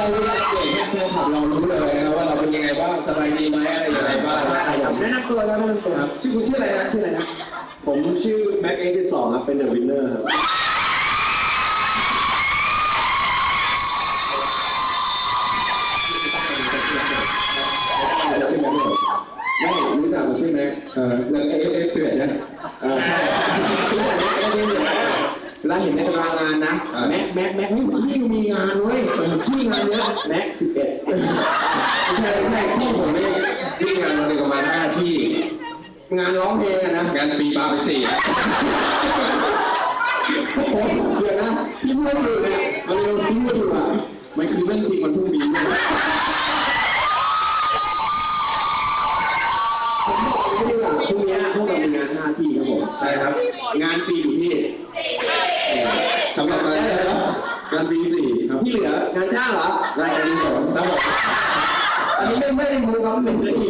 เราเวลาเกิดเหตุแฟนคลับเรารู้เลยนะว่าเราเป็นยังไงบ้างสบายดีไหมอะไรยังไงบ้างนะครับผมแนะนำตัวแล้วแนะนำตัวครับชื่อคุณชื่ออะไรนะชื่ออะไรนะผมชื่อแม็กเอ็กซ์สองครับเป็นเดอะวินเนอร์ครับชื่อแม็กซ์ไม่รู้จักชื่อแม็กซ์เออแล้วเอฟเอฟเสือนะเออใช่รู้จักแม็กซ์ก็ดีอยู่เวเห็นในตารางงานนะแม็กแม็กแม็กนี่ดูมีงาน แม็กซ์สิบเอ็ดไม่ใช่ไม่พี่ผมไม่พี่งานวันหนึ่งประมาณห้าที่ งานร้องเพลงอะนะงานฟรีบาร์ไปสี่โอ้เดี๋ยวนะพี่พูดอยู่เนี่ยมันเร็วพี่พูดอยู่อะมันคือเรื่องจริงมันเพิ่งมีเนี่ยผมบอกเลยดีกว่าพรุ่งนี้พวกเรามีงานหน้าที่ครับผม ใช่ครับ งานฟรีอยู่ที่สำหรับงา นงานฟรีสี่ครับที่เหลืองานจ้างเหรอรายการดีสองครับผมอันนี้ไม่ไม่ได้มือครับหนึ่งนาที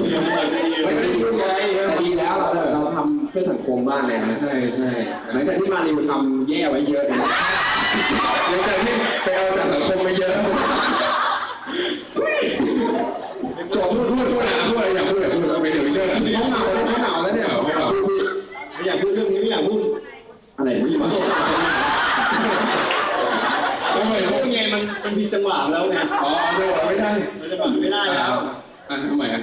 ไม่ได้พูดไงแต่ดีแล้วเราเราทำเพื่อสังคมบ้างไงนะใช่ใช่หลังจากที่มารีวิวทำแย่ไว้เยอะนะหลังจากที่ไปเอาจากสังคมมาเยอะตัวพูดพูดพูดนะพูดอะไรอยากพูดอยากพูดเอาไปเดี๋ยวเยอะเขาเหงาแล้วเขาเหงาแล้วเนี่ยไม่อยากพูดเรื่องนี้ไม่อยากพูดอะไรไม่รู้ไม่อยากพูดไง มันมันผิดจังหวะแล้วไงอ๋อเดี๋ยวไม่ได้มันจะแบบไม่ได้แล้วอะทำไมอะ